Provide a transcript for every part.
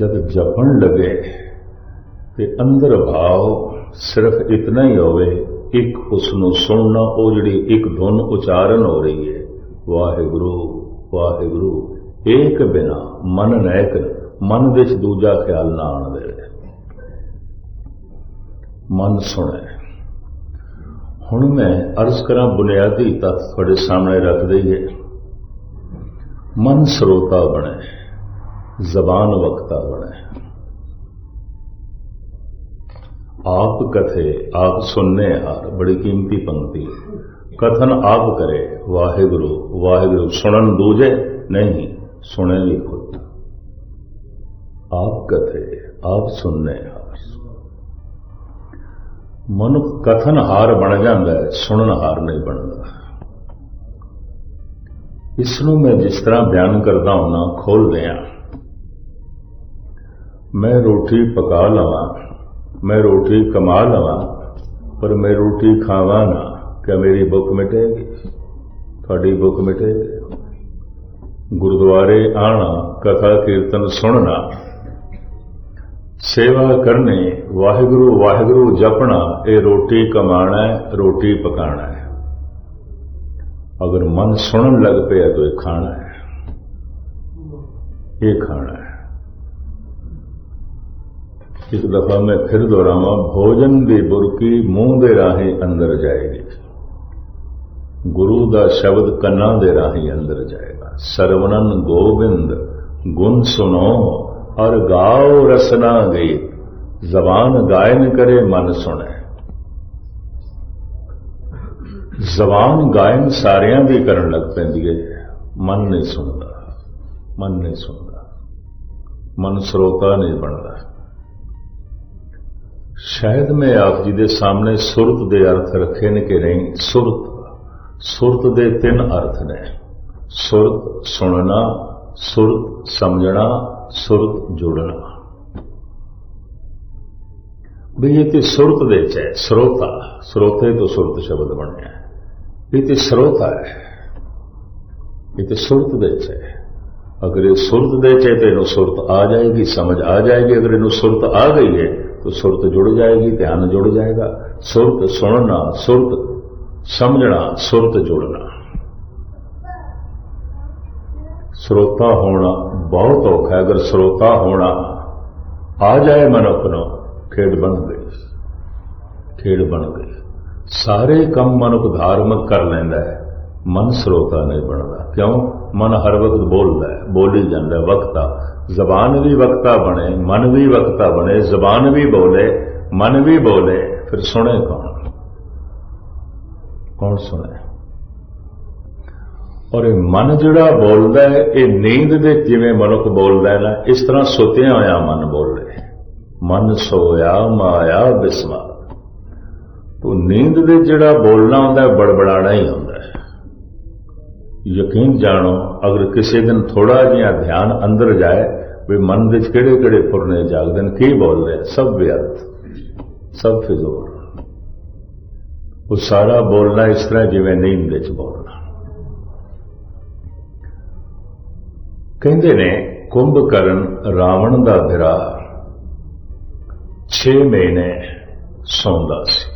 ਜਦ ਜਪਣ ਲਗੇ ਤੇ ਅੰਦਰ ਭਾਵ ਸਿਰਫ ਇਤਨਾ ਹੀ ਹੋਵੇ, ਇੱਕ ਉਸ ਨੂੰ ਸੁਣਨਾ, ਉਹ ਜਿਹੜੀ ਇੱਕ ਧੁਨ ਉਚਾਰਨ ਹੋ ਰਹੀ ਹੈ, ਵਾਹਿਗੁਰੂ ਵਾਹਿਗੁਰੂ, ਏਕ ਬਿਨਾ ਮਨ ਨੈਕ ਮਨ ਵਿੱਚ ਦੂਜਾ ਖਿਆਲ ਨਾ ਆਣ ਦੇਵੇ ਮਨ ਸੁਣੇ। ਹੁਣ ਮੈਂ ਅਰਜ਼ ਕਰਾਂ ਬੁਨਿਆਦੀ ਤੱਤ ਤੁਹਾਡੇ ਸਾਹਮਣੇ ਰੱਖ ਦਈਏ ਮਨ ਸਰੋਤਾ ਬਣੇ। ਜ਼ਬਾਨ ਵਕਤਾ ਬਣੇ। ਆਪ ਕਥੇ, ਆਪ ਸੁਣਨੇ ਹਾਰ, ਬੜੀ ਕੀਮਤੀ ਪੰਕਤੀ। ਕਥਨ ਆਪ ਕਰੇ, ਵਾਹਿਗੁਰੂ ਵਾਹਿਗੁਰੂ ਸੁਣਨ ਦੂਜੇ, ਨਹੀਂ, ਸੁਣੇ ਵੀ ਖੁਦ। ਆਪ ਕਥੇ, ਆਪ ਸੁਣਨੇ ਹਾਰ। ਮਨੁੱਖ ਕਥਨ ਹਾਰ ਬਣ ਜਾਂਦਾ ਹੈ, ਸੁਣਨ ਹਾਰ ਨਹੀਂ ਬਣਦਾ। ਇਸ ਨੂੰ ਮੈਂ ਜਿਸ ਤਰ੍ਹਾਂ ਬਿਆਨ ਕਰਦਾ ਹਾਂ ਖੋਲਦੇ ਆ ਮੈਂ ਰੋਟੀ ਪਕਾ ਲਵਾਂ, ਮੈਂ ਰੋਟੀ ਕਮਾ ਲਵਾਂ, ਪਰ ਮੈਂ ਰੋਟੀ ਖਾਵਾਂ ਨਾ। ਕਿ ਮੇਰੀ ਭੁੱਖ ਮਿਟੇਗੀ? ਤੁਹਾਡੀ ਭੁੱਖ ਮਿਟੇਗੀ। ਗੁਰਦੁਆਰੇ ਆਣਾ, ਕਥਾ ਕੀਰਤਨ ਸੁਣਨਾ, ਸੇਵਾ ਕਰਨੀ, ਵਾਹਿਗੁਰੂ ਵਾਹਿਗੁਰੂ ਜਪਣਾ, ਇਹ ਰੋਟੀ ਕਮਾਣਾ ਹੈ, ਰੋਟੀ ਪਕਾਣਾ ਹੈ। ਅਗਰ ਮਨ ਸੁਣਨ ਲੱਗ ਪਿਆ ਤਾਂ ਇਹ ਖਾਣਾ ਹੈ। ਇਹ ਖਾਣਾ ਹੈ। ਇੱਕ ਦਫਾ ਮੈਂ ਫਿਰ ਦੁਹਰਾਵਾਂ, ਭੋਜਨ ਦੀ ਬੁਰਕੀ ਮੂੰਹ ਦੇ ਰਾਹੀਂ ਅੰਦਰ ਜਾਏਗੀ। ਗੁਰੂ ਦਾ ਸ਼ਬਦ ਕੰਨਾਂ ਦੇ ਰਾਹੀਂ ਅੰਦਰ ਜਾਏਗਾ। ਸਰਵਣਨ ਗੋਬਿੰਦ, ਗੁਣ ਸੁਣੋ ਔਰ ਗਾਓ ਰਸਨਾ ਗੀਤ ਜ਼ਬਾਨ ਗਾਇਨ ਕਰੇ ਮਨ ਸੁਣੇ। ਜ਼ਬਾਨ ਗਾਇਨ ਸਾਰਿਆਂ ਦੀ ਕਰਨ ਲੱਗ ਪੈਂਦੀ ਹੈ। ਮਨ ਨਹੀਂ ਸੁਣਦਾ। ਮਨ ਨਹੀਂ ਸੁਣਦਾ। ਮਨ ਸਰੋਤਾ ਨਹੀਂ ਬਣਦਾ। ਸ਼ਾਇਦ ਮੈਂ ਆਪ ਜੀ ਦੇ ਸਾਹਮਣੇ ਸੁਰਤ ਦੇ ਅਰਥ ਰੱਖੇ ਨੇ ਕਿ ਨਹੀਂ? ਸੁਰਤ। ਸੁਰਤ ਦੇ ਤਿੰਨ ਅਰਥ ਨੇ। ਸੁਰਤ ਸੁਣਨਾ, ਸੁਰਤ ਸਮਝਣਾ, ਸੁਰਤ ਜੁੜਨਾ। ਵੀ ਇਹ ਤੇ ਸੁਰਤ ਦੇ ਚ ਹੈ, ਸਰੋਤਾ। ਸਰੋਤੇ ਤੋਂ ਸੁਰਤ ਸ਼ਬਦ ਬਣਿਆ ਇਹ ਤੇ ਸਰੋਤਾ ਹੈ। ਇਹ ਤੇ ਸੁਰਤ ਦੇ ਚ ਹੈ। ਅਗਰ ਇਹ ਸੁਰਤ ਦੇ ਚ ਹੈ ਤੇ ਇਹਨੂੰ ਸੁਰਤ ਆ ਜਾਏਗੀ, ਸਮਝ ਆ ਜਾਏਗੀ। ਅਗਰ ਇਹਨੂੰ ਸੁਰਤ ਆ ਗਈ ਹੈ तो सुरत जुड़ जाएगी ध्यान जुड़ जाएगा सुरत सुनना सुरत समझना सुरत जुड़ना श्रोता होना बहुत औखा है अगर श्रोता होना आ जाए मनुख नो खेड बन गई खेड बन गई सारे कम मनुख धार्मिक कर लेंदा है मन श्रोता नहीं बनता क्यों मन हर वक्त बोलता है बोली जाता है वक्ता ਜ਼ਬਾਨ ਵੀ ਵਕਤਾ ਬਣੇ, ਮਨ ਵੀ ਵਕਤਾ ਬਣੇ, ਜ਼ਬਾਨ ਵੀ ਬੋਲੇ, ਮਨ ਵੀ ਬੋਲੇ, ਫਿਰ ਸੁਣੇ ਕੌਣ? ਕੌਣ ਸੁਣੇ? ਔਰ ਇਹ ਮਨ ਜਿਹੜਾ ਬੋਲਦਾ ਹੈ, ਇਹ ਨੀਂਦ ਦੇ ਜਿਵੇਂ ਮਨੁੱਖ ਬੋਲਦਾ ਹੈ ਨਾ, ਇਸ ਤਰ੍ਹਾਂ ਸੁੱਤਿਆ ਹੋਇਆ ਮਨ ਬੋਲੇ ਮਨ ਸੋਇਆ, ਮਾਇਆ, ਬਿਸਮਾ। ਤੋ ਨੀਂਦ ਦੇ ਜਿਹੜਾ ਬੋਲਣਾ ਹੁੰਦਾ ਬੜਬੜਾਣਾ ਹੀ ਹੁੰਦਾ। ਯਕੀਨ ਜਾਣੋ, ਅਗਰ ਕਿਸੇ ਦਿਨ ਥੋੜਾ ਜਿਹਾ ਧਿਆਨ ਅੰਦਰ ਜਾਏ, ਵੀ ਮਨ ਵਿੱਚ ਕਿਹੜੇ ਕਿਹੜੇ ਪੁਰਨੇ ਜਾਗਦੇ ਨੇ, ਕੀ ਬੋਲ ਰਹੇ ਸਭ ਵਿਅਰਥ, ਸਭ ਫਿਜ਼ੂਲ ਉਹ ਸਾਰਾ ਬੋਲਣਾ ਇਸ ਤਰ੍ਹਾਂ ਜਿਵੇਂ ਨੀਂਦ ਵਿੱਚ ਬੋਲਣਾ। ਕਹਿੰਦੇ ਨੇ ਕੁੰਭਕਰਨ ਰਾਵਣ ਦਾ ਵਿਰਾ 6 ਮਹੀਨੇ ਸੌਂਦਾ ਸੀ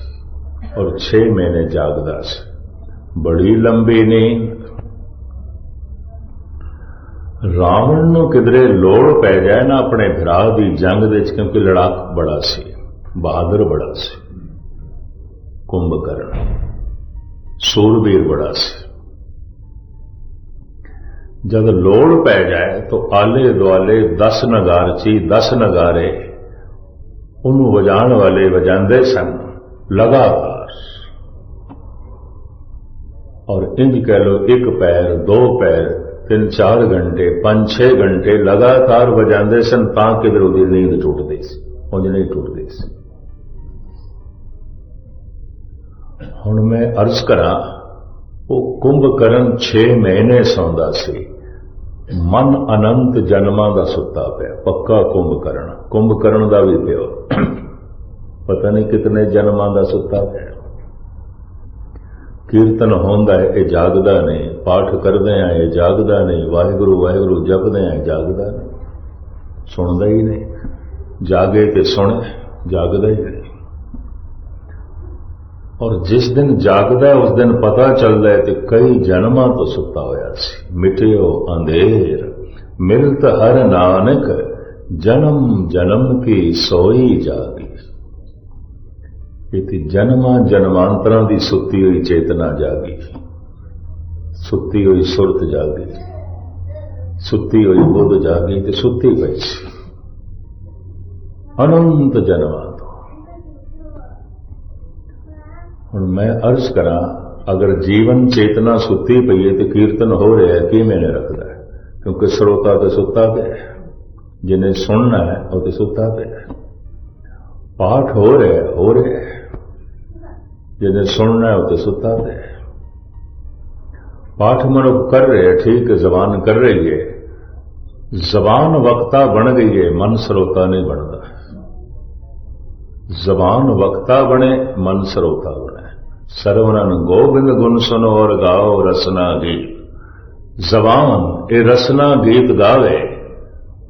ਔਰ 6 ਮਹੀਨੇ ਜਾਗਦਾ ਸੀ। ਬੜੀ ਲੰਬੀ ਨੀਂਦ ਰਾਵਣ ਨੂੰ ਕਿਧਰੇ ਲੋੜ ਪੈ ਜਾਏ ਨਾ ਆਪਣੇ ਭਰਾ ਦੀ ਜੰਗ ਦੇ ਵਿੱਚ, ਕਿਉਂਕਿ ਲੜਾਕ ਬੜਾ ਸੀ, ਬਹਾਦਰ ਬੜਾ ਸੀ। ਕੁੰਭਕਰਨ, ਸੂਰਬੀਰ ਬੜਾ ਸੀ। ਜਦ ਲੋੜ ਪੈ ਜਾਏ, ਤਾਂ ਆਲੇ ਦੁਆਲੇ 10 ਨਗਾਰਚੀ 10 ਨਗਾਰੇ ਉਹਨੂੰ ਵਜਾਣ ਵਾਲੇ ਵਜਾਉਂਦੇ ਸਨ, ਲਗਾਤਾਰ। ਔਰ ਇੰਜ ਕਹਿ ਲੋ ਇੱਕ ਪੈਰ, ਦੋ ਪੈਰ ਤਿੰਨ ਚਾਰ ਘੰਟੇ ਪੰਜ ਛੇ ਘੰਟੇ ਲਗਾਤਾਰ ਵਜਾਉਂਦੇ ਸਨ ਤਾਂ ਕਿਧਰ ਉਹਦੀ ਨੀਂਦ ਟੁੱਟਦੀ ਸੀ, ਉਂਝ ਨਹੀਂ ਟੁੱਟਦੀ ਸੀ। ਹੁਣ ਮੈਂ ਅਰਜ਼ ਕਰਾਂ, ਉਹ ਕੁੰਭਕਰਨ 6 ਮਹੀਨੇ ਸੌਂਦਾ ਸੀ। ਮਨ ਅਨੰਤ ਜਨਮਾਂ ਦਾ ਸੁੱਤਾ ਪਿਆ, ਪੱਕਾ ਕੁੰਭਕਰਨ ਕੁੰਭਕਰਨ ਦਾ ਵੀ ਪਿਓ। ਪਤਾ ਨਹੀਂ ਕਿਤਨੇ ਜਨਮਾਂ ਦਾ ਸੁੱਤਾ ਪਿਆ। ਕੀਰਤਨ ਹੁੰਦਾ ਹੈ ਇਹ ਜਾਗਦਾ ਨਹੀਂ। ਪਾਠ ਕਰਦੇ ਆ ਇਹ ਜਾਗਦਾ ਨਹੀਂ। ਵਾਹਿਗੁਰੂ ਵਾਹਿਗੁਰੂ ਜਪਦੇ ਆ ਜਾਗਦਾ ਨਹੀਂ। ਸੁਣਦਾ ਹੀ ਨਹੀਂ। ਜਾਗੇ ਤੇ ਸੁਣੇ ਜਾਗਦਾ ਹੀ ਨਹੀਂ। ਔਰ ਜਿਸ ਦਿਨ ਜਾਗਦਾ ਹੈ, ਉਸ ਦਿਨ ਪਤਾ ਚੱਲਦਾ ਹੈ ਤੇ ਕਈ ਜਨਮਾਂ ਤੋਂ ਸੁੱਤਾ ਹੋਇਆ ਸੀ। ਮਿਟਿਓ ਅੰਧੇਰ ਮਿਲਤ ਹਰ ਨਾਨਕ ਜਨਮ ਜਨਮ ਕੀ ਸੋਈ ਜਾਗੀ ਇਹ ਜਨਮਾਂ ਜਨਮਾਂਤਰਾਂ ਦੀ ਸੁੱਤੀ ਹੋਈ ਚੇਤਨਾ ਜਾਗੀ ਸੁੱਤੀ ਹੋਈ ਸੁਰਤ ਜਾਗੀ ਸੁੱਤੀ ਹੋਈ ਬੁੱਧ ਜਾਗੀ ਤੇ ਸੁੱਤੀ ਪਈ ਸੀ ਅਨੰਤ ਜਨਮਾਂ ਤੋਂ ਹੁਣ ਮੈਂ ਅਰਜ਼ ਕਰਾਂ ਅਗਰ ਜੀਵਨ ਚੇਤਨਾ ਸੁੱਤੀ ਪਈ ਹੈ ਤੇ ਕੀਰਤਨ ਹੋ ਰਿਹਾ ਹੈ ਕੀ ਮੈਨੇ ਰੱਖਦਾ ਹੈ ਕਿਉਂਕਿ ਸਰੋਤਾ ਤੇ ਸੁੱਤਾ ਪਿਆ ਜਿਹਨੇ ਸੁਣਨਾ ਹੈ ਉਹ ਤੇ ਸੁੱਤਾ ਪਿਆ ਪਾਠ ਹੋ ਰਿਹਾ ਹੋ ਰਿਹਾ ਜਿਹਨੇ ਸੁਣਨਾ ਹੈ ਉਹ ਤੇ ਸੁੱਤਾ ਤੇ ਪਾਠ ਮਨੁੱਖ ਕਰ ਰਹੇ ਠੀਕ ਜ਼ਬਾਨ ਕਰ ਰਹੀ ਹੈ। ਜ਼ਬਾਨ ਵਕਤਾ ਬਣ ਗਈ ਹੈ, ਮਨ ਸਰੋਤਾ ਨਹੀਂ ਬਣਦਾ। ਜ਼ਬਾਨ ਵਕਤਾ ਬਣੇ, ਮਨ ਸਰੋਤਾ ਬਣੇ। ਸਰਵਨਨ ਗੋਬਿੰਦ ਗੁਣ ਸੁਨੋ ਔਰ ਗਾਓ ਰਸਨਾ ਗੀਤ। ਜ਼ਬਾਨ ਇਹ ਰਸਨਾ ਗੀਤ ਗਾਵੇ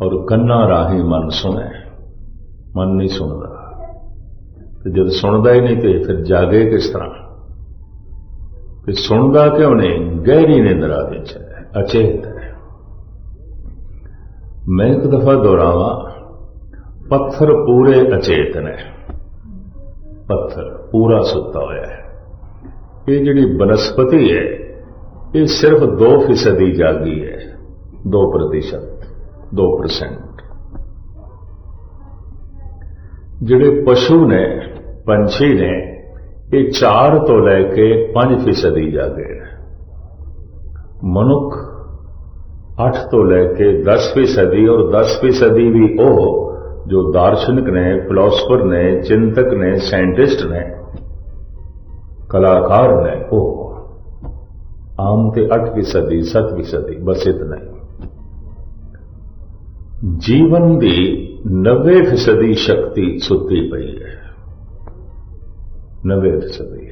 ਔਰ ਕੰਨਾਂ ਰਾਹੀਂ ਮਨ ਸੁਣੇ। ਮਨ ਨਹੀਂ ਸੁਣਦਾ। ਤੇ ਜਦ ਸੁਣਦਾ ਹੀ ਨਹੀਂ ਤੇ ਫਿਰ ਜਾਗੇ ਕਿਸ ਤਰ੍ਹਾਂ? ਕਿ ਸੁਣਦਾ ਕਿਉਂ ਨਹੀਂ? ਗਹਿਰੀ ਨਿੰਦਰਾ ਵਿੱਚ ਅਚੇਤ ਹੈ। ਮੈਂ ਇੱਕ ਦਫਾ ਦੁਹਰਾਵਾਂ, ਪੱਥਰ ਪੂਰੇ ਅਚੇਤ ਨੇ। ਪੱਥਰ ਪੂਰਾ ਸੁੱਤਾ ਹੋਇਆ ਹੈ। ਇਹ ਜਿਹੜੀ ਬਨਸਪਤੀ ਹੈ, ਇਹ ਸਿਰਫ 2% ਹੀ ਜਾਗੀ ਹੈ। 2% 2% ਜਿਹੜੇ ਪਸ਼ੂ ਨੇ ਪੰਛੀ ਨੇ ਇਹ 4 ਤੋਂ ਲੈ ਕੇ 5% ਹੀ ਜਾਗੇ ਨੇ ਮਨੁੱਖ 8 ਤੋਂ ਲੈ ਕੇ 10% ਹੀ ਔਰ 10% ਹੀ ਵੀ ਉਹ ਜੋ ਦਾਰਸ਼ਨਿਕ ਨੇ ਫਿਲਾਸਫਰ ਨੇ, ਚਿੰਤਕ ਨੇ ਸਾਇੰਟਿਸਟ ਨੇ, ਕਲਾਕਾਰ ਨੇ ਉਹ ਆਮ ਤੇ 8 ਸਦੀ 7 ਸਦੀ ਬਸ ਇਤਨਾ ਹੀ। ਜੀਵਨ ਦੀ 90 ਫੀਸਦੀ ਨਵੇਂ ਸਦੀ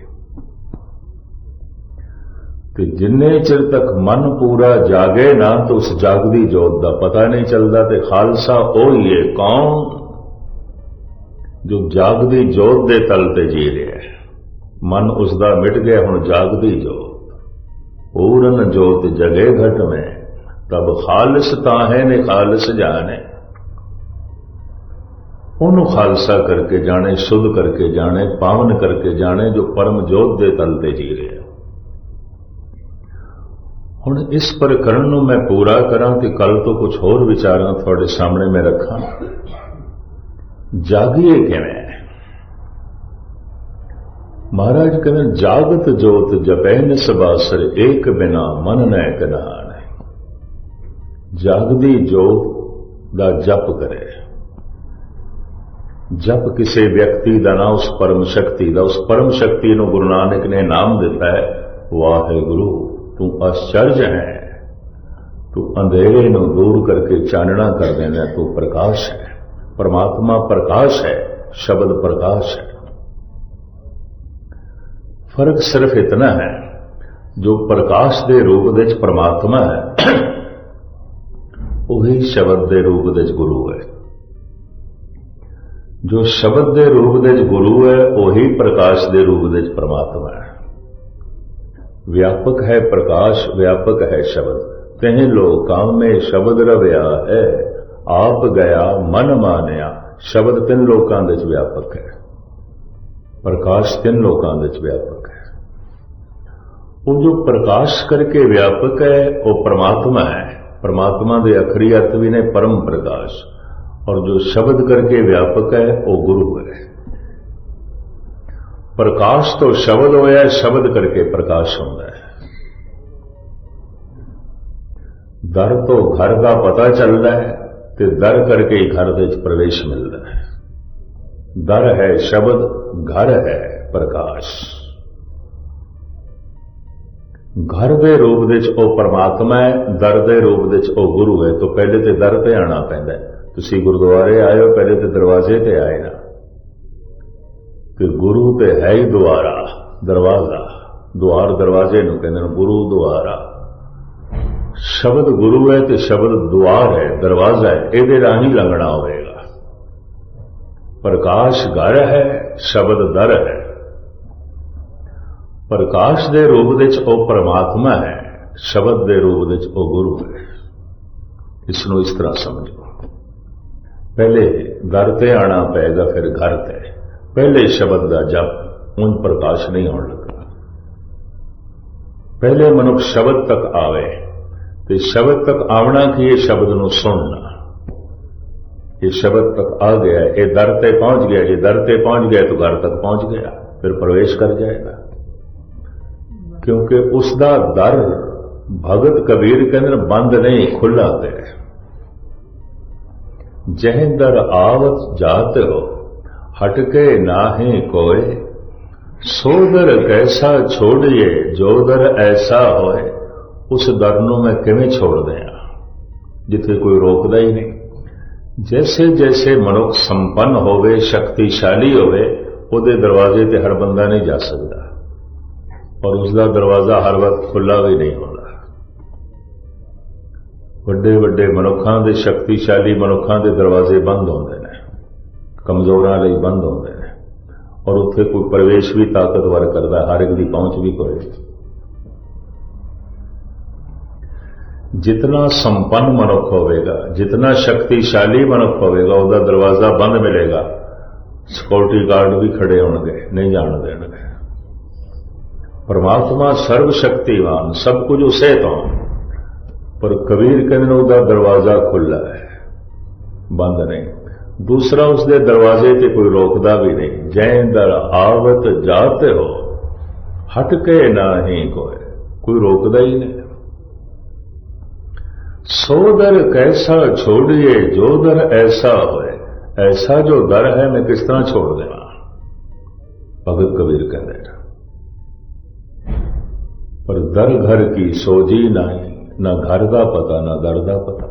ਤੇ ਜਿੰਨੇ ਚਿਰ ਤੱਕ ਮਨ ਪੂਰਾ ਜਾਗੇ ਨਾ ਤਾਂ ਉਸ ਜਾਗਦੀ ਜੋਤ ਦਾ ਪਤਾ ਨਹੀਂ ਚੱਲਦਾ ਤੇ ਖਾਲਸਾ ਉਹ ਹੀ ਹੈ ਕੌਣ ਜੋ ਜਾਗਦੀ ਜੋਤ ਦੇ ਤਲ ਤੇ ਜੀ ਰਿਹਾ ਹੈ। ਮਨ ਉਸ ਦਾ ਮਿਟ ਗਿਆ, ਹੁਣ ਜਾਗਦੀ ਜੋਤ। ਪੂਰਨ ਜੋਤ ਜਗੇ ਘਟ ਮੈਂ ਤਬ ਖਾਲਸ ਤਾਂ ਹੈ ਨੇ, ਖਾਲਸ ਜਾਣ। ਉਹਨੂੰ ਖਾਲਸਾ ਕਰਕੇ ਜਾਣੇ, ਸ਼ੁੱਧ ਕਰਕੇ ਜਾਣੇ, ਪਾਵਨ ਕਰਕੇ ਜਾਣੇ, ਜੋ ਪਰਮ ਜੋਤ ਦੇ ਤਲ ਤੇ ਜੀ ਰਿਹਾ ਹੁਣ ਇਸ ਪ੍ਰਕਰਨ ਨੂੰ ਮੈਂ ਪੂਰਾ ਕਰਾਂ ਤੇ ਕੱਲ ਤੋਂ ਕੁਝ ਹੋਰ ਵਿਚਾਰਾਂ ਤੁਹਾਡੇ ਸਾਹਮਣੇ ਮੈਂ ਰੱਖਾਂ। ਜਾਗੀਏ ਕਿਵੇਂ? ਮਹਾਰਾਜ ਕਹਿੰਦੇ, ਜਾਗਤ ਜੋਤ ਜਪੈ ਨਿਸਬਾਸਰ ਏਕ ਬਿਨਾ ਮਨ ਨੈ ਕਨਾਨ ਜਾਗਦੀ ਜੋਤ ਦਾ ਜਪ ਕਰੇ। ਜਪ ਕਿਸੇ ਵਿਅਕਤੀ ਦਾ ਨਾ, ਉਸ ਪਰਮ ਸ਼ਕਤੀ ਦਾ। ਉਸ ਪਰਮ ਸ਼ਕਤੀ ਨੂੰ ਗੁਰੂ ਨਾਨਕ ਨੇ ਨਾਮ ਦਿੱਤਾ ਹੈ, ਵਾਹਿਗੁਰੂ, ਤੂੰ ਅਚਰਜ ਹੈ। ਤੂੰ ਅੰਧੇਰੇ ਨੂੰ ਦੂਰ ਕਰਕੇ ਚਾਨਣਾ ਕਰ ਦੇਣਾ ਤੂੰ ਪ੍ਰਕਾਸ਼ ਹੈ। ਪਰਮਾਤਮਾ ਪ੍ਰਕਾਸ਼ ਹੈ, ਸ਼ਬਦ ਪ੍ਰਕਾਸ਼ ਹੈ। ਫ਼ਰਕ ਸਿਰਫ ਇਤਨਾ ਹੈ, ਜੋ ਪ੍ਰਕਾਸ਼ ਦੇ ਰੂਪ ਵਿੱਚ ਪਰਮਾਤਮਾ ਹੈ, ਉਹੀ ਸ਼ਬਦ ਦੇ ਰੂਪ ਵਿੱਚ ਗੁਰੂ ਹੈ। ਜੋ ਸ਼ਬਦ ਦੇ ਰੂਪ ਦੇ ਵਿੱਚ ਗੁਰੂ ਹੈ, ਉਹੀ ਪ੍ਰਕਾਸ਼ ਦੇ ਰੂਪ ਵਿੱਚ ਪਰਮਾਤਮਾ ਹੈ। ਵਿਆਪਕ ਹੈ ਪ੍ਰਕਾਸ਼, ਵਿਆਪਕ ਹੈ ਸ਼ਬਦ। ਕਹੇ ਲੋਕਾਂ ਮੇ ਸ਼ਬਦ ਰਵਿਆ ਹੈ, ਆਪ ਗਿਆ ਮਨ ਮਾਨਿਆ। ਸ਼ਬਦ ਤਿੰਨ ਲੋਕਾਂ ਦੇ ਵਿੱਚ ਵਿਆਪਕ ਹੈ। ਪ੍ਰਕਾਸ਼ ਤਿੰਨ ਲੋਕਾਂ ਦੇ ਵਿੱਚ ਵਿਆਪਕ ਹੈ। ਉਹ ਜੋ ਪ੍ਰਕਾਸ਼ ਕਰਕੇ ਵਿਆਪਕ ਹੈ, ਉਹ ਪਰਮਾਤਮਾ ਹੈ। ਪਰਮਾਤਮਾ ਦੇ ਅਖਰੀ ਅਰਥ ਵੀ ਨੇ ਪਰਮ ਪ੍ਰਕਾਸ਼। ਔਰ ਜੋ ਸ਼ਬਦ ਕਰਕੇ ਵਿਆਪਕ ਹੈ, ਉਹ ਗੁਰੂ ਹੈ। ਪ੍ਰਕਾਸ਼ ਤੋਂ ਸ਼ਬਦ ਹੋਇਆ, ਸ਼ਬਦ ਕਰਕੇ ਪ੍ਰਕਾਸ਼ ਹੁੰਦਾ ਹੈ। ਦਰ ਤੋਂ ਘਰ ਦਾ ਪਤਾ ਚੱਲਦਾ ਹੈ ਤੇ ਦਰ ਕਰਕੇ ਹੀ ਘਰ ਦੇ ਵਿੱਚ ਪ੍ਰਵੇਸ਼ ਮਿਲਦਾ ਹੈ। ਦਰ ਹੈ ਸ਼ਬਦ, ਘਰ ਹੈ ਪ੍ਰਕਾਸ਼। ਘਰ ਦੇ ਰੂਪ ਵਿੱਚ ਉਹ ਪਰਮਾਤਮਾ ਹੈ, ਦਰ ਦੇ ਰੂਪ ਵਿੱਚ ਉਹ ਗੁਰੂ ਹੈ, ਤੋਂ ਪਹਿਲੇ ਤੇ ਦਰ ਤੇ ਆਣਾ ਪੈਂਦਾ ਹੈ। ਤੁਸੀਂ ਗੁਰਦੁਆਰੇ ਆਏ ਹੋ ਪਹਿਲੇ ਤੇ ਦਰਵਾਜ਼ੇ ਤੇ ਆਏ ਨਾ। ਕਿ ਗੁਰੂ ਤੇ ਹੈ ਹੀ ਦੁਆਰਾ, ਦਰਵਾਜ਼ਾ। ਦੁਆਰ ਦਰਵਾਜ਼ੇ ਨੂੰ ਕਹਿੰਦੇ ਨੇ ਗੁਰੂ ਦੁਆਰਾ। ਸ਼ਬਦ ਗੁਰੂ ਹੈ ਤੇ ਸ਼ਬਦ ਦੁਆਰ ਹੈ, ਦਰਵਾਜ਼ਾ ਹੈ, ਇਹਦੇ ਰਾਹੀਂ ਲੰਘਣਾ ਹੋਵੇਗਾ। ਪ੍ਰਕਾਸ਼ ਘਰ ਹੈ, ਸ਼ਬਦ ਦਰ ਹੈ। ਪ੍ਰਕਾਸ਼ ਦੇ ਰੂਪ ਵਿੱਚ ਉਹ ਪਰਮਾਤਮਾ ਹੈ, ਸ਼ਬਦ ਦੇ ਰੂਪ ਵਿੱਚ ਉਹ ਗੁਰੂ ਹੈ। ਇਸ ਨੂੰ ਇਸ ਤਰ੍ਹਾਂ ਸਮਝੋ। ਪਹਿਲੇ ਦਰ ਤੇ ਆਣਾ ਪਏਗਾ, ਫਿਰ ਘਰ ਤੇ। ਪਹਿਲੇ ਸ਼ਬਦ ਦਾ ਜਪ ਉਨ ਪ੍ਰਕਾਸ਼ ਨਹੀਂ ਆਉਣ ਲੱਗਾ ਪਹਿਲੇ ਮਨੁੱਖ ਸ਼ਬਦ ਤੱਕ ਆਵੇ, ਤੇ ਸ਼ਬਦ ਤੱਕ ਆਉਣਾ ਕਿ ਇਹ ਸ਼ਬਦ ਨੂੰ ਸੁਣਨਾ। ਇਹ ਸ਼ਬਦ ਤੱਕ ਆ ਗਿਆ, ਇਹ ਦਰ ਤੇ ਪਹੁੰਚ ਗਿਆ ਜੇ ਦਰ ਤੇ ਪਹੁੰਚ ਗਿਆ, ਤਾਂ ਘਰ ਤੱਕ ਪਹੁੰਚ ਗਿਆ, ਫਿਰ ਪ੍ਰਵੇਸ਼ ਕਰ ਜਾਏਗਾ। ਕਿਉਂਕਿ ਉਸ ਦਾ ਦਰ ਭਗਤ ਕਬੀਰ ਕਹਿੰਦੇ ਬੰਦ ਨਹੀਂ ਖੁੱਲਾ ਤੇ। ਜਹ ਦਰ ਆਵਤ ਜਾਤ ਹੋ ਹਟ ਕੇ ਨਾਹੀਂ ਕੋਏ ਸੋ ਦਰ ਕੈਸਾ ਛੋੜੀਏ ਜੋ ਦਰ ਐਸਾ ਹੋਏ ਉਸ ਦਰ ਨੂੰ ਮੈਂ ਕਿਵੇਂ ਛੋੜ ਦਿਆਂ ਜਿੱਥੇ ਕੋਈ ਰੋਕਦਾ ਹੀ ਨਹੀਂ ਜੈਸੇ ਜੈਸੇ ਮਨੁੱਖ ਸੰਪੰਨ ਹੋਵੇ ਸ਼ਕਤੀਸ਼ਾਲੀ ਹੋਵੇ ਉਹਦੇ ਦਰਵਾਜ਼ੇ ਤੇ ਹਰ ਬੰਦਾ ਨਹੀਂ ਜਾ ਸਕਦਾ ਔਰ ਉਸ ਦਾ ਦਰਵਾਜ਼ਾ ਹਰ ਵਕਤ ਖੁੱਲਾ ਵੀ ਨਹੀਂ ਹੋਣਾ ਵੱਡੇ ਵੱਡੇ ਮਨੁੱਖਾਂ ਦੇ ਸ਼ਕਤੀਸ਼ਾਲੀ ਮਨੁੱਖਾਂ ਦੇ ਦਰਵਾਜ਼ੇ ਬੰਦ ਹੁੰਦੇ ਨੇ। ਕਮਜ਼ੋਰਾਂ ਲਈ ਬੰਦ ਹੁੰਦੇ ਨੇ। ਔਰ ਉੱਥੇ ਕੋਈ ਪ੍ਰਵੇਸ਼ ਵੀ ਤਾਕਤਵਰ ਕਰਦਾ, ਹਰ ਇੱਕ ਦੀ ਪਹੁੰਚ ਵੀ ਕੋਈ ਜਿਤਨਾ ਸੰਪੰਨ ਮਨੁੱਖ ਹੋਵੇਗਾ, ਜਿਤਨਾ ਸ਼ਕਤੀਸ਼ਾਲੀ ਮਨੁੱਖ ਹੋਵੇਗਾ, ਉਹਦਾ ਦਰਵਾਜ਼ਾ ਬੰਦ ਮਿਲੇਗਾ। ਸਿਕਿਉਰਿਟੀ ਗਾਰਡ ਵੀ ਖੜੇ ਹੋਣਗੇ, ਨਹੀਂ ਜਾਣ ਦੇਣਗੇ। ਪਰਮਾਤਮਾ ਸਰਵ ਸ਼ਕਤੀਵਾਨ ਸਭ ਕੁਝ ਉਸੇ ਤੋਂ। ਪਰ ਕਬੀਰ ਕਹਿੰਦੇ ਨੇ ਉਹਦਾ ਦਰਵਾਜ਼ਾ ਖੁੱਲਾ ਹੈ। ਬੰਦ ਨਹੀਂ ਦੂਸਰਾ ਉਸ ਦੇ ਦਰਵਾਜ਼ੇ ਤੇ ਕੋਈ ਰੋਕਦਾ ਵੀ ਨਹੀਂ। ਜੈ ਦਰ ਆਵਤ ਜਾਤੇ ਹੋ, ਹਟ ਕੇ ਨਾ ਹੀ ਕੋਈ ਕੋਈ ਰੋਕਦਾ ਹੀ ਨਹੀਂ। ਸੋ ਦਰ ਕੈਸਾ ਛੋੜੀਏ, ਜੋ ਦਰ ਐਸਾ ਹੋਏ। ਐਸਾ ਜੋ ਦਰ ਹੈ, ਮੈਂ ਕਿਸ ਤਰ੍ਹਾਂ ਛੋੜ ਦੇਵਾਂ? ਭਗਤ ਕਬੀਰ ਕਹਿੰਦੇ ਪਰ ਦਰ ਘਰ ਕੀ ਸੋਜੀ ਨਹੀਂ। ਨਾ ਘਰ ਦਾ ਪਤਾ, ਨਾ ਦਰ ਦਾ ਪਤਾ।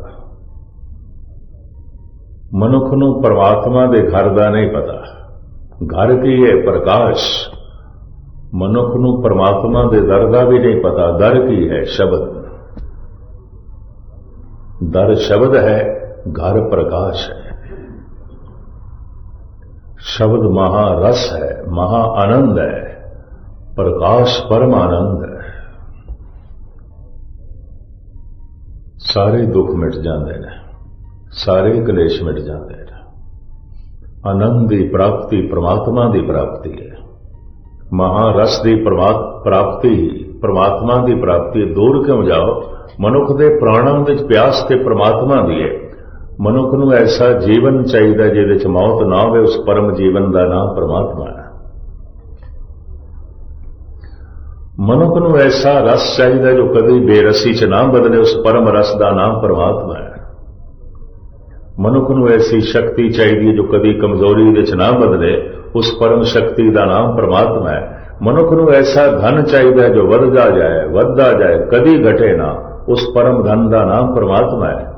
ਮਨੁੱਖ ਨੂੰ ਪਰਮਾਤਮਾ ਦੇ ਘਰ ਦਾ ਨਹੀਂ ਪਤਾ। ਘਰ ਕੀ ਹੈ? ਪ੍ਰਕਾਸ਼। ਮਨੁੱਖ ਨੂੰ ਪਰਮਾਤਮਾ ਦੇ ਦਰ ਦਾ ਵੀ ਨਹੀਂ ਪਤਾ। ਦਰ ਕੀ ਹੈ? ਸ਼ਬਦ। ਦਰ ਸ਼ਬਦ ਹੈ, ਘਰ ਪ੍ਰਕਾਸ਼ ਹੈ। ਸ਼ਬਦ ਮਹਾ ਰਸ ਹੈ, ਮਹਾ ਆਨੰਦ ਹੈ। ਪ੍ਰਕਾਸ਼ ਪਰਮ ਆਨੰਦ ਹੈ। ਸਾਰੇ ਦੁੱਖ ਮਿਟ ਜਾਂਦੇ ਨੇ, ਸਾਰੇ ਕਲੇਸ਼ ਮਿਟ ਜਾਂਦੇ ਨੇ। ਆਨੰਦ ਦੀ ਪ੍ਰਾਪਤੀ ਪ੍ਰਮਾਤਮਾ ਦੀ ਪ੍ਰਾਪਤੀ ਹੈ। ਮਹਾ ਰਸ ਦੀ ਪ੍ਰਾਪਤੀ ਪ੍ਰਮਾਤਮਾ ਦੀ ਪ੍ਰਾਪਤੀ ਦੂਰ ਕਿਉਂ ਜਾਓ? ਮਨੁੱਖ ਦੇ ਪ੍ਰਾਣਾਂ ਵਿੱਚ ਪਿਆਸ ਤੇ ਪ੍ਰਮਾਤਮਾ ਦੀ ਹੈ। ਮਨੁੱਖ ਨੂੰ ਐਸਾ ਜੀਵਨ ਚਾਹੀਦਾ ਜਿਹਦੇ ਵਿੱਚ ਮੌਤ ਨਾ ਹੋਵੇ, ਉਸ ਪਰਮ ਜੀਵਨ ਦਾ ਨਾਮ ਪ੍ਰਮਾਤਮਾ ਹੈ। ਮਨੁੱਖ ਨੂੰ ਐਸਾ ਰਸ ਚਾਹੀਦਾ ਜੋ ਕਦੇ ਬੇਰਸੀ ਚ ਨਾ ਬਦਲੇ, ਉਸ ਪਰਮ ਰਸ ਦਾ ਨਾਮ ਪਰਮਾਤਮਾ ਹੈ। ਮਨੁੱਖ ਨੂੰ ਐਸੀ ਸ਼ਕਤੀ ਚਾਹੀਦੀ ਹੈ ਜੋ ਕਦੀ ਕਮਜ਼ੋਰੀ ਵਿੱਚ ਨਾ ਬਦਲੇ, ਉਸ ਪਰਮ ਸ਼ਕਤੀ ਦਾ ਨਾਮ ਪਰਮਾਤਮਾ ਹੈ। ਮਨੁੱਖ ਨੂੰ ਐਸਾ ਧਨ ਚਾਹੀਦਾ ਜੋ ਵੱਧਦਾ ਜਾਏ ਵੱਧਦਾ ਜਾਏ, ਕਦੀ ਘਟੇ ਨਾ, ਉਸ ਪਰਮ ਧਨ ਦਾ ਨਾਮ ਪਰਮਾਤਮਾ ਹੈ।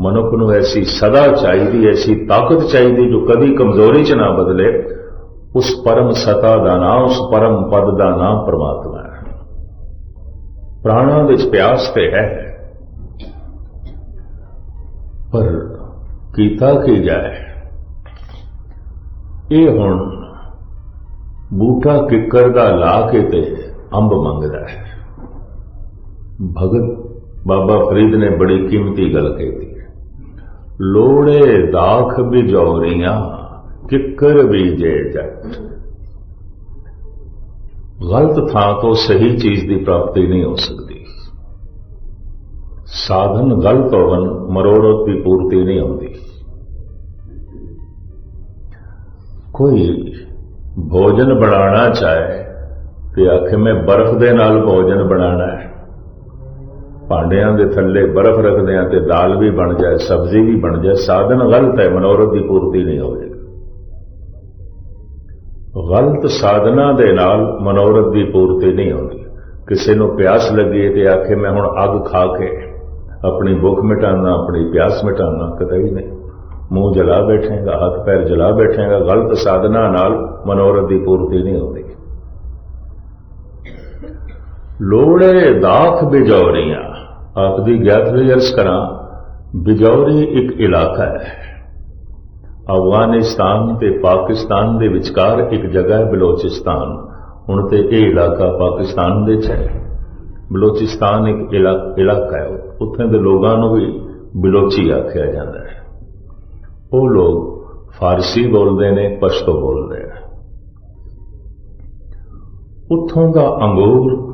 ਮਨੁੱਖ ਨੂੰ ਐਸੀ ਸਦਾ ਚਾਹੀਦੀ, ਐਸੀ ਤਾਕਤ ਚਾਹੀਦੀ ਜੋ ਕਦੀ ਕਮਜ਼ੋਰੀ ਚ ਨਾ ਬਦਲੇ ਉਸ ਪਰਮ ਸਤਾ ਦਾ ਨਾਮ, ਉਸ ਪਰਮ ਪਦ ਦਾ ਨਾਮ ਪ੍ਰਮਾਤਮਾ ਹੈ। ਪ੍ਰਾਣਾਂ ਵਿੱਚ ਪਿਆਸ ਤੇ ਹੈ। ਪਰ ਕੀਤਾ ਕੀ ਜਾਏ? ਇਹ ਹੁਣ ਬੂਟਾ ਕਿੱਕਰ ਦਾ ਲਾ ਕੇ ਤੇ ਅੰਬ ਮੰਗਦਾ ਹੈ। ਭਗਤ ਬਾਬਾ ਫਰੀਦ ਨੇ ਬੜੀ ਕੀਮਤੀ ਗੱਲ ਕਹੀ। ਲੋੜੇ ਦਾਖ ਬਿਜੌਰੀਆਂ ਕਿੱਕਰ ਬੀਜੇ ਜੱਟ ਗਲਤ ਥਾਂ ਤੋਂ ਸਹੀ ਚੀਜ਼ ਦੀ ਪ੍ਰਾਪਤੀ ਨਹੀਂ ਹੋ ਸਕਦੀ। ਸਾਧਨ ਗਲਤ ਹੋਵਨ ਮਰੋੜਤ ਦੀ ਪੂਰਤੀ ਨਹੀਂ ਹੁੰਦੀ। ਕੋਈ ਭੋਜਨ ਬਣਾਉਣਾ ਚਾਹੇ ਤੇ ਆਖੇ ਮੈਂ ਬਰਫ਼ ਦੇ ਨਾਲ ਭੋਜਨ ਬਣਾਉਣਾ ਹੈ। ਭਾਂਡਿਆਂ ਦੇ ਥੱਲੇ ਬਰਫ਼ ਰੱਖਦੇ ਆ ਤੇ ਦਾਲ ਵੀ ਬਣ ਜਾਏ, ਸਬਜ਼ੀ ਵੀ ਬਣ ਜਾਏ, ਸਾਧਨ ਗਲਤ ਹੈ, ਮਨੋਰਥ ਦੀ ਪੂਰਤੀ ਨਹੀਂ ਹੋਵੇ। ਗਲਤ ਸਾਧਨਾ ਦੇ ਨਾਲ ਮਨੋਰਥ ਦੀ ਪੂਰਤੀ ਨਹੀਂ ਹੁੰਦੀ। ਕਿਸੇ ਨੂੰ ਪਿਆਸ ਲੱਗੀ ਤੇ ਆਖੇ, ਮੈਂ ਹੁਣ ਅੱਗ ਖਾ ਕੇ ਆਪਣੀ ਭੁੱਖ ਮਿਟਾਣਾ ਆਪਣੀ ਪਿਆਸ ਮਿਟਾਣਾ ਕਦੇ ਨਹੀਂ। ਮੂੰਹ ਜਲਾ ਬੈਠੇਗਾ, ਹੱਥ ਪੈਰ ਜਲਾ ਬੈਠੇਗਾ, ਗਲਤ ਸਾਧਨਾ ਨਾਲ ਮਨੋਰਥ ਦੀ ਪੂਰਤੀ ਨਹੀਂ ਹੁੰਦੀ। ਲੋੜੇ ਦਾਖ ਬਿਜੌਰੀਆਂ, ਆਪ ਦੀ ਗਿਆਤ ਲਈ ਅਰਜ਼ ਕਰਾਂ, ਬਿਜੌਰੀ ਇੱਕ ਇਲਾਕਾ ਹੈ। ਅਫਗਾਨਿਸਤਾਨ ਤੇ ਪਾਕਿਸਤਾਨ ਦੇ ਵਿਚਕਾਰ ਇੱਕ ਜਗ੍ਹਾ ਹੈ ਬਲੋਚਿਸਤਾਨ। ਹੁਣ ਤੇ ਇਹ ਇਲਾਕਾ ਪਾਕਿਸਤਾਨ ਦੇ ਚ ਹੈ। ਬਲੋਚਿਸਤਾਨ ਇੱਕ ਇਲਾਕਾ ਹੈ। ਉੱਥੇ ਦੇ ਲੋਕਾਂ ਨੂੰ ਵੀ ਬਲੋਚੀ ਆਖਿਆ ਜਾਂਦਾ ਹੈ। ਉਹ ਲੋਕ ਫਾਰਸੀ ਬੋਲਦੇ ਨੇ, ਪਸ਼ਤੋ ਬੋਲਦੇ ਆ ਉੱਥੋਂ ਦਾ ਅੰਗੂਰ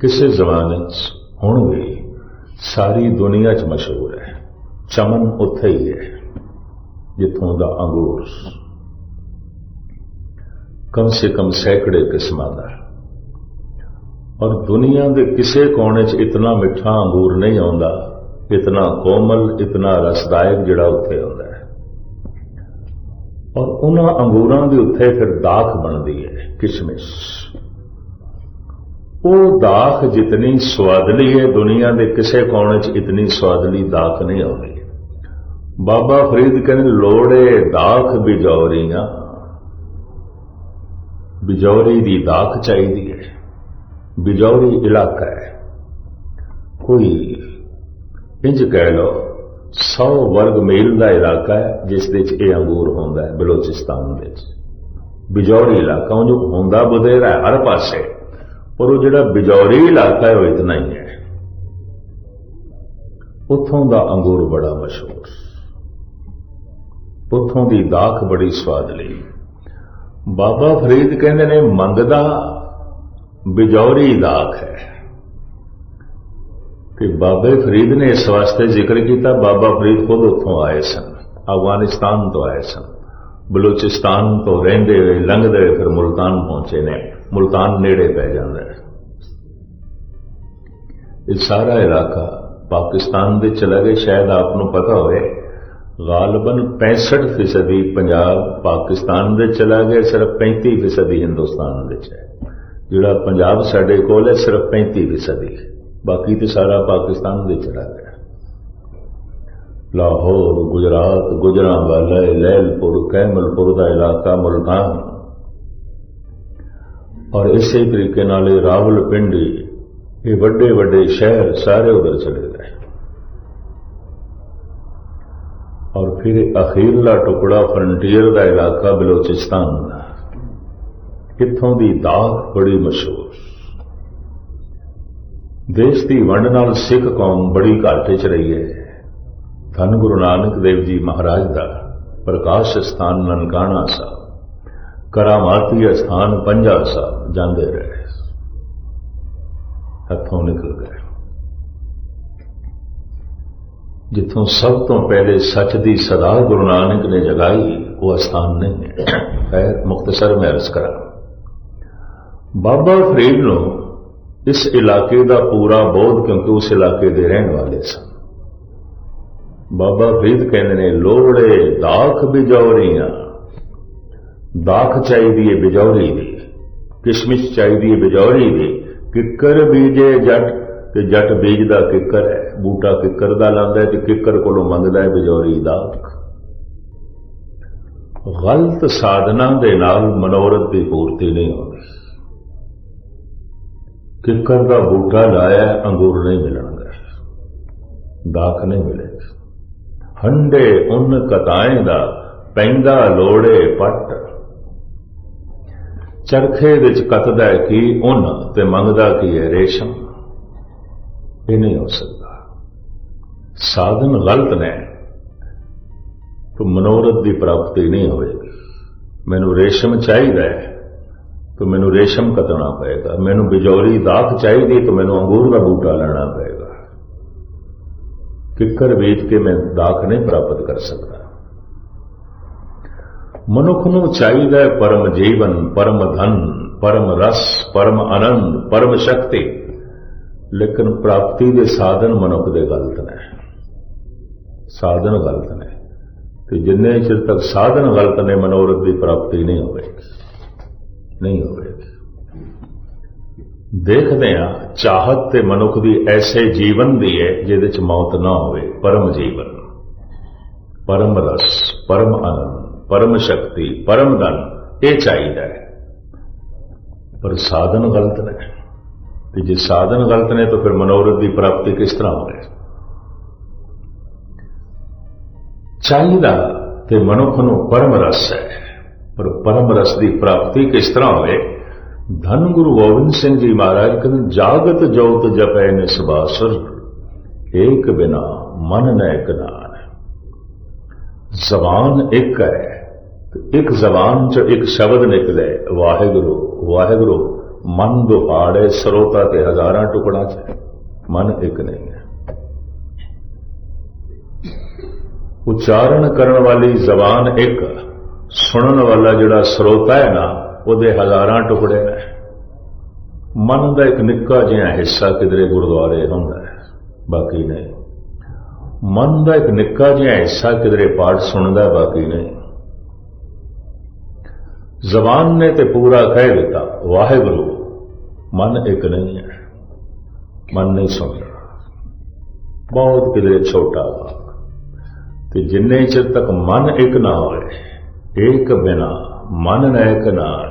ਕਿਸੇ ਜ਼ਮਾਨੇ 'ਚ ਹੁਣ ਵੀ ਸਾਰੀ ਦੁਨੀਆ 'ਚ ਮਸ਼ਹੂਰ ਹੈ। ਚਮਨ ਉੱਥੇ ਹੀ ਹੈ। ਜਿੱਥੋਂ ਦਾ ਅੰਗੂਰ ਕਮ ਸੇ ਕਮ ਸੈਂਕੜੇ ਕਿਸਮਾਂ ਦਾ। ਔਰ ਦੁਨੀਆ ਦੇ ਕਿਸੇ ਕੋਨੇ 'ਚ ਇਤਨਾ ਮਿੱਠਾ ਅੰਗੂਰ ਨਹੀਂ ਆਉਂਦਾ, ਇਤਨਾ ਕੋਮਲ, ਇਤਨਾ ਰਸਦਾਇਕ ਜਿਹੜਾ ਉੱਥੇ ਆਉਂਦਾ ਹੈ। ਔਰ ਉਹਨਾਂ ਅੰਗੂਰਾਂ ਦੇ ਉੱਤੇ ਫਿਰ ਦਾਖ ਬਣਦੀ ਹੈ, ਕਿਸ਼ਮਿਸ਼। ਉਹ ਦਾਖ ਜਿਤਨੀ ਸਵਾਦਲੀ ਹੈ, ਦੁਨੀਆ ਦੇ ਕਿਸੇ ਕੋਨੇ 'ਚ ਇਤਨੀ ਸਵਾਦਲੀ ਦਾਖ ਨਹੀਂ ਆਉਂਦੀ। ਬਾਬਾ ਫਰੀਦ ਕਹਿੰਦੇ ਲੋੜੇ ਦਾਖ ਬਿਜੌਰੀਆਂ। ਬਿਜੌਰੀ ਦੀ ਦਾਖ ਚਾਹੀਦੀ ਹੈ। ਬਿਜੌਰੀ ਇਲਾਕਾ ਹੈ। ਕੋਈ ਇੰਜ ਕਹਿ ਲਓ 100 ਵਰਗ ਮੀਲ ਦਾ ਇਲਾਕਾ ਹੈ, ਜਿਸ ਦੇ ਵਿੱਚ ਇਹ ਅੰਗੂਰ ਹੁੰਦਾ ਹੈ, ਬਲੋਚਿਸਤਾਨ ਦੇ ਵਿੱਚ। ਬਿਜੌਰੀ ਇਲਾਕਾ ਉਹ ਜੋ ਹੁੰਦਾ ਬਧੇਰਾ ਹਰ ਪਾਸੇ। ਪਰ ਉਹ ਜਿਹੜਾ ਬਿਜੌਰੀ ਇਲਾਕਾ ਹੈ, ਉਹ ਇਤਨਾ ਹੀ ਹੈ। ਉੱਥੋਂ ਦਾ ਅੰਗੂਰ ਬੜਾ ਮਸ਼ਹੂਰ। ਉੱਥੋਂ ਦੀ ਦਾਖ ਬੜੀ ਸਵਾਦਲੀ ਬਾਬਾ ਫਰੀਦ ਕਹਿੰਦੇ ਨੇ, ਮੰਗਦਾ ਬਿਜੌਰੀ ਦਾਖ ਹੈ। ਕਿ ਬਾਬੇ ਫਰੀਦ ਨੇ ਇਸ ਵਾਸਤੇ ਜ਼ਿਕਰ ਕੀਤਾ, ਬਾਬਾ ਫਰੀਦ ਖੁਦ ਉੱਥੋਂ ਆਏ ਸਨ, ਅਫਗਾਨਿਸਤਾਨ ਤੋਂ ਆਏ ਸਨ। ਬਲੂਚਿਸਤਾਨ ਤੋਂ ਰਹਿੰਦੇ ਹੋਏ, ਲੰਘਦੇ ਹੋਏ ਫਿਰ ਮੁਲਤਾਨ ਪਹੁੰਚੇ ਨੇ, ਮੁਲਤਾਨ ਨੇੜੇ ਪੈ ਜਾਂਦਾ ਹੈ। ਇਹ ਸਾਰਾ ਇਲਾਕਾ ਪਾਕਿਸਤਾਨ ਦੇ ਚਲਾ ਗਏ, ਸ਼ਾਇਦ ਆਪ ਨੂੰ ਪਤਾ ਹੋਵੇ ਗਾਲਬਨ 65% ਪੰਜਾਬ ਪਾਕਿਸਤਾਨ ਦੇ ਚਲਾ ਗਿਆ ਸਿਰਫ 35% ਹਿੰਦੁਸਤਾਨ ਵਿੱਚ ਹੈ ਜਿਹੜਾ ਪੰਜਾਬ ਸਾਡੇ ਕੋਲ ਹੈ ਸਿਰਫ 35% ਬਾਕੀ ਤੇ ਸਾਰਾ ਪਾਕਿਸਤਾਨ ਦੇ ਚਲਾ ਗਿਆ ਲਾਹੌਰ ਗੁਜਰਾਤ ਗੁਜਰਾਂਵਾਲਾ ਲੈਲਪੁਰ ਕੈਮਲਪੁਰ ਦਾ ਇਲਾਕਾ ਮੁਲਤਾਨ ਔਰ ਇਸੇ ਤਰੀਕੇ ਨਾਲ ਇਹ ਰਾਵਲਪਿੰਡੀ ਇਹ ਵੱਡੇ ਵੱਡੇ ਸ਼ਹਿਰ ਸਾਰੇ ਉਧਰ ਚਲੇ ਫਿਰ ਅਖੀਰਲਾ ਟੁਕੜਾ ਫਰੰਟੀਅਰ ਦਾ ਇਲਾਕਾ ਬਲੋਚਿਸਤਾਨ ਦਾ ਇੱਥੋਂ ਦੀ ਦਾਖ ਬੜੀ ਮਸ਼ਹੂਰ। ਦੇਸ਼ ਦੀ ਵੰਡ ਨਾਲ ਸਿੱਖ ਕੌਮ ਬੜੀ ਘਾਟੇ 'ਚ ਰਹੀ ਹੈ। ਧੰਨ ਗੁਰੂ ਨਾਨਕ ਦੇਵ ਜੀ ਮਹਾਰਾਜ ਦਾ ਪ੍ਰਕਾਸ਼ ਸਥਾਨ ਨਨਕਾਣਾ ਸਾਹਿਬ ਕਰਾਮਾਤੀ ਸਥਾਨ ਪੰਜਾ ਸਾਹਿਬ ਜਾਂਦੇ ਰਹੇ। ਹੱਥੋਂ ਨਿਕਲ ਗਏ। ਜਿੱਥੋਂ ਸਭ ਤੋਂ ਪਹਿਲੇ ਸੱਚ ਦੀ ਸਦਾ ਗੁਰੂ ਨਾਨਕ ਨੇ ਜਗਾਈ, ਉਹ ਅਸਥਾਨ ਨਹੀਂ ਹੈ। ਖੈਰ ਮੁਖਤਸਰ ਮੈਂ ਅਰਜ਼ ਕਰਾਂ। ਬਾਬਾ ਫਰੀਦ ਨੂੰ ਇਸ ਇਲਾਕੇ ਦਾ ਪੂਰਾ ਬੋਧ ਕਿਉਂਕਿ ਉਸ ਇਲਾਕੇ ਦੇ ਰਹਿਣ ਵਾਲੇ ਸਨ। ਬਾਬਾ ਫਰੀਦ ਕਹਿੰਦੇ ਨੇ ਲੋੜੇ ਦਾਖ ਬਿਜੌਰੀਆਂ। ਦਾਖ ਚਾਹੀਦੀ ਹੈ ਬਿਜੌਰੀ ਦੀ, ਕਿਸ਼ਮਿਸ਼ ਚਾਹੀਦੀ ਹੈ ਬਿਜੌਰੀ ਦੀ। ਕਿੱਕਰ ਬੀਜੇ ਜੱਟ ਤੇ ਜੱਟ ਬੀਜਦਾ ਕਿੱਕਰ ਹੈ। ਬੂਟਾ ਕਿੱਕਰ ਦਾ ਲਾਂਦਾ ਤੇ ਕਿੱਕਰ ਕੋਲੋਂ ਮੰਗਦਾ ਹੈ ਬਿਜੌਰੀ ਦਾਖ ਗਲਤ ਸਾਧਨਾ ਦੇ ਨਾਲ ਮਨੋਰਥ ਦੀ ਪੂਰਤੀ ਨਹੀਂ ਹੁੰਦੀ ਕਿੱਕਰ ਦਾ ਬੂਟਾ ਲਾਇਆ, ਅੰਗੂਰ ਨਹੀਂ ਮਿਲਣਗੇ। ਦਾਖ ਨਹੀਂ ਮਿਲੇਗੀ ਹੰਡੇ ਉਨ ਕਤਾਏ ਦਾ, ਪੈਂਦਾ ਲੋੜੇ ਪੱਟ। ਚਰਖੇ ਵਿੱਚ ਕੱਤਦਾ ਕੀ ਉਨ ਤੇ ਮੰਗਦਾ ਕੀ ਹੈ ਰੇਸ਼ਮ? ਇਹ ਨਹੀਂ ਹੋ ਸਕਦਾ। ਸਾਧਨ ਗਲਤ ਨੇ, ਤਾਂ ਮਨੋਰਥ ਦੀ ਪ੍ਰਾਪਤੀ ਨਹੀਂ ਹੋਵੇਗੀ ਮੈਨੂੰ ਰੇਸ਼ਮ ਚਾਹੀਦਾ ਹੈ, ਤਾਂ ਮੈਨੂੰ ਰੇਸ਼ਮ ਕਤਣਾ ਪਏਗਾ। ਮੈਨੂੰ ਬਿਜੌਰੀ ਦਾਖ ਚਾਹੀਦੀ, ਤਾਂ ਮੈਨੂੰ ਅੰਗੂਰ ਦਾ ਬੂਟਾ ਲੈਣਾ ਪਏਗਾ। ਕਿੱਕਰ ਵੇਚ ਕੇ ਮੈਂ ਦਾਖ ਨਹੀਂ ਪ੍ਰਾਪਤ ਕਰ ਸਕਦਾ। ਮਨੁੱਖ ਨੂੰ ਚਾਹੀਦਾ ਹੈ ਪਰਮ ਜੀਵਨ, ਪਰਮ ਧਨ, ਪਰਮ ਰਸ, ਪਰਮ ਆਨੰਦ, ਪਰਮ ਸ਼ਕਤੀ। ਲੇਕਿਨ ਪ੍ਰਾਪਤੀ ਦੇ ਸਾਧਨ ਮਨੁੱਖ ਦੇ ਗਲਤ ਨੇ। ਸਾਧਨ ਗਲਤ ਨੇ। ਤੇ ਜਿੰਨੇ ਚਿਰ ਤੱਕ ਸਾਧਨ ਗਲਤ ਨੇ, ਮਨੋਰਥ ਦੀ ਪ੍ਰਾਪਤੀ ਨਹੀਂ ਹੋਵੇਗੀ। ਨਹੀਂ ਹੋਵੇਗੀ। ਦੇਖਦੇ ਆ ਚਾਹਤ ਤੇ ਮਨੁੱਖ ਦੀ ਐਸੇ ਜੀਵਨ ਦੀ ਹੈ, ਜਿਹਦੇ ਚ ਮੌਤ ਨਾ ਹੋਵੇ, ਪਰਮ ਜੀਵਨ। ਪਰਮ ਰਸ, ਪਰਮ ਆਨੰਦ, ਪਰਮ ਸ਼ਕਤੀ, ਪਰਮ ਧਨ, ਇਹ ਚਾਹੀਦਾ ਹੈ। ਪਰ ਸਾਧਨ ਗਲਤ ਨੇ। ਤੇ ਜੇ ਸਾਧਨ ਗਲਤ ਨੇ, ਤਾਂ ਫਿਰ ਮਨੋਰਥ ਦੀ ਪ੍ਰਾਪਤੀ ਕਿਸ ਤਰ੍ਹਾਂ ਹੋਵੇ ਚਾਹੀਦਾ ਤੇ ਮਨੁੱਖ ਨੂੰ ਪਰਮ ਰਸ ਹੈ। ਪਰ ਪਰਮ ਰਸ ਦੀ ਪ੍ਰਾਪਤੀ ਕਿਸ ਤਰ੍ਹਾਂ ਹੋਵੇ? ਧੰਨ ਗੁਰੂ ਗੋਬਿੰਦ ਸਿੰਘ ਜੀ ਮਹਾਰਾਜ ਕਹਿੰਦੇ, ਜਾਗਤ ਜੋਤ ਜਪੈ ਨਿਸਬਾਸੁਰ ਏਕ ਬਿਨਾ ਮਨ ਨ ਇਕ ਨਾਨ। ਜ਼ਬਾਨ ਇੱਕ ਹੈ ਇੱਕ ਜ਼ਬਾਨ ਚ ਇੱਕ ਸ਼ਬਦ ਨਿਕਲੇ ਵਾਹਿਗੁਰੂ ਵਾਹਿਗੁਰੂ, ਮਨ ਦੁਹਾੜੇ ਸਰੋਤਾ ਤੇ ਹਜ਼ਾਰਾਂ ਟੁਕੜਾ ਚ ਮਨ ਇੱਕ ਨਹੀਂ ਹੈ। ਉਚਾਰਨ ਕਰਨ ਵਾਲੀ ਜ਼ਬਾਨ ਇੱਕ, ਸੁਣਨ ਵਾਲਾ ਜਿਹੜਾ ਸਰੋਤਾ ਹੈ ਨਾ, ਉਹਦੇ ਹਜ਼ਾਰਾਂ ਟੁਕੜੇ ਨੇ। ਮਨ ਦਾ ਇੱਕ ਨਿੱਕਾ ਜਿਹਾ ਹਿੱਸਾ ਕਿਧਰੇ ਗੁਰਦੁਆਰੇ ਹੁੰਦਾ ਹੈ, ਬਾਕੀ ਨਹੀਂ। ਮਨ ਦਾ ਇੱਕ ਨਿੱਕਾ ਜਿਹਾ ਹਿੱਸਾ ਕਿਧਰੇ ਪਾਠ ਸੁਣਦਾ, ਬਾਕੀ ਨਹੀਂ। ਜ਼ਬਾਨ ਨੇ ਤੇ ਪੂਰਾ ਕਹਿ ਦਿੱਤਾ, ਵਾਹਿਗੁਰੂ, ਮਨ ਇੱਕ ਨਹੀਂ ਹੈ। ਮਨ ਨਹੀਂ ਸੁਣਦਾ। ਬਹੁਤ ਕਿਧਰੇ ਛੋਟਾ ਤੇ ਜਿੰਨੇ ਚਿਰ ਤੱਕ ਮਨ ਇੱਕ ਨਾ ਹੋਵੇ ਇੱਕ ਬਿਨਾ ਮਨ ਨਾ ਇੱਕ ਨਾ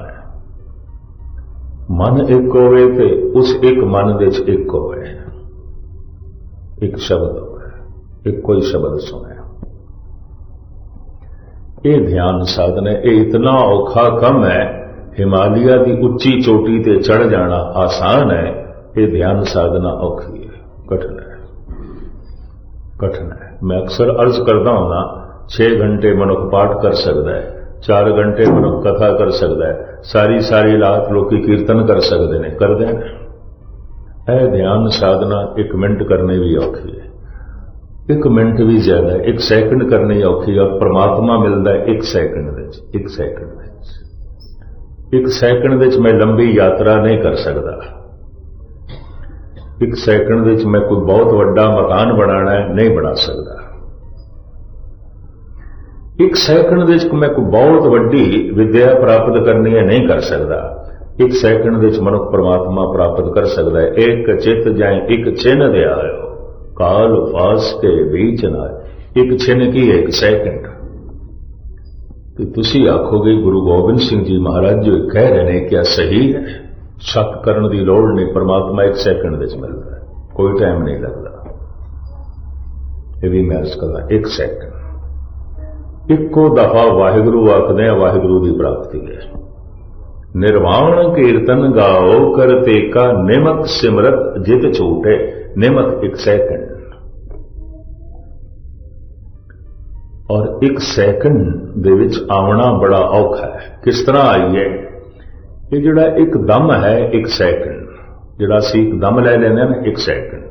ਮਨ ਇੱਕ ਹੋਵੇ ਤੇ ਉਸ ਇੱਕ ਮਨ ਦੇ ਵਿੱਚ ਇੱਕ ਹੋਵੇ। ਇੱਕ ਸ਼ਬਦ ਹੋਵੇ, ਇੱਕੋ ਹੀ ਸ਼ਬਦ ਸੁਣੇ। ਇਹ ਧਿਆਨ ਸਾਧਨ ਹੈ ਇਹ ਇਤਨਾ ਔਖਾ ਕੰਮ ਹੈ, ਹਿਮਾਲਿਆ ਦੀ ਉੱਚੀ ਚੋਟੀ ਤੇ ਚੜ ਜਾਣਾ ਆਸਾਨ ਹੈ, ਇਹ ਧਿਆਨ ਸਾਧਨਾ ਔਖੀ ਹੈ, ਕਠਿਨ ਹੈ। ਕਠਿਨ ਹੈ। ਮੈਂ ਅਕਸਰ ਅਰਜ਼ ਕਰਦਾ ਹਾਂ 6 ਘੰਟੇ ਮਨੁੱਖ ਪਾਠ ਕਰ ਸਕਦਾ ਹੈ 4 ਘੰਟੇ ਮਨੁੱਖ ਕਥਾ ਕਰ ਸਕਦਾ ਹੈ, ਸਾਰੀ ਸਾਰੀ ਰਾਤ ਲੋਕੀ ਕੀਰਤਨ ਕਰ ਸਕਦੇ ਨੇ, ਕਰਦੇ ਨੇ। ਇਹ ਧਿਆਨ ਸਾਧਨਾ 1 ਮਿੰਟ ਕਰਨੇ ਵੀ ਔਖੀ ਹੈ। ਇੱਕ ਮਿੰਟ ਵੀ ਜ਼ਿਆਦਾ ਹੈ ਇੱਕ ਸੈਕਿੰਡ ਕਰਨੀ ਔਖੀ ਹੈ ਪ੍ਰਮਾਤਮਾ ਮਿਲਦਾ ਹੈ ਇੱਕ ਸੈਕਿੰਡ ਵਿੱਚ, ਇੱਕ ਸੈਕਿੰਡ ਵਿੱਚ। ਇੱਕ ਸੈਕਿੰਡ ਵਿੱਚ ਮੈਂ ਲੰਬੀ ਯਾਤਰਾ ਨਹੀਂ ਕਰ ਸਕਦਾ। ਇੱਕ ਸੈਕਿੰਡ ਵਿੱਚ ਮੈਂ ਕੋਈ ਬਹੁਤ ਵੱਡਾ ਮਕਾਨ ਬਣਾਉਣਾ ਹੈ, ਨਹੀਂ ਬਣਾ ਸਕਦਾ। ਇੱਕ ਸੈਕਿੰਡ ਵਿੱਚ ਮੈਂ ਕੋਈ ਬਹੁਤ ਵੱਡੀ ਵਿਦਿਆ ਪ੍ਰਾਪਤ ਕਰਨੀ ਹੈ, ਨਹੀਂ ਕਰ ਸਕਦਾ। ਇੱਕ ਸੈਕਿੰਡ ਵਿੱਚ ਮਨੁੱਖ ਪਰਮਾਤਮਾ ਪ੍ਰਾਪਤ ਕਰ ਸਕਦਾ ਹੈ। ਇੱਕ ਚਿੱਤ ਜਾਏ ਇੱਕ ਚਿੰਨ ਦੇ ਆਇਓ। ਕਾਲ ਫਾਸ ਕੇ ਵਿੱਚ ਨਾ ਇੱਕ ਛਿਨ ਕੀ ਹੈ? ਇੱਕ ਸੈਕਿੰਡ। ਤੇ ਤੁਸੀਂ ਆਖੋਗੇ, ਗੁਰੂ ਗੋਬਿੰਦ ਸਿੰਘ ਜੀ ਮਹਾਰਾਜ, ਜੋ ਕਹਿ ਰਹੇ ਨੇ ਕਿ ਸਹੀ ਹੈ। ਸ਼ੱਕ ਕਰਨ ਦੀ ਲੋੜ ਨਹੀਂ, ਪਰਮਾਤਮਾ ਇੱਕ ਸੈਕਿੰਡ ਵਿੱਚ ਮਿਲਦਾ ਹੈ। ਕੋਈ ਟਾਈਮ ਨਹੀਂ ਲੱਗਦਾ। ਇਹ ਵੀ ਮੈਂ ਅਰਜ਼ ਕਰਦਾ ਇੱਕ ਸੈਕਿੰਡ ਇੱਕੋ ਦਫਾ ਵਾਹਿਗੁਰੂ ਆਖਦੇ ਆ, ਵਾਹਿਗੁਰੂ ਦੀ ਪ੍ਰਾਪਤੀ ਹੈ। ਨਿਰਵਾਣ ਕੀਰਤਨ ਗਾਓ ਕਰਤੇ ਕਾ ਨਿਮਕ ਸਿਮਰਤ ਜਿਤ ਝੂਟੇ ਨਿਮਕ ਇੱਕ ਸੈਕਿੰਡ ਔਰ ਇੱਕ ਸੈਕਿੰਡ ਦੇ ਵਿੱਚ ਆਉਣਾ ਬੜਾ ਔਖਾ ਹੈ। ਕਿਸ ਤਰ੍ਹਾਂ ਆਈਏ? ਇਹ ਜਿਹੜਾ ਇੱਕ ਦਮ ਹੈ ਇੱਕ ਸੈਕਿੰਡ, ਜਿਹੜਾ ਅਸੀਂ ਇੱਕ ਦਮ ਲੈ ਲੈਂਦੇ ਹਾਂ ਨਾ, ਇੱਕ ਸੈਕਿੰਡ।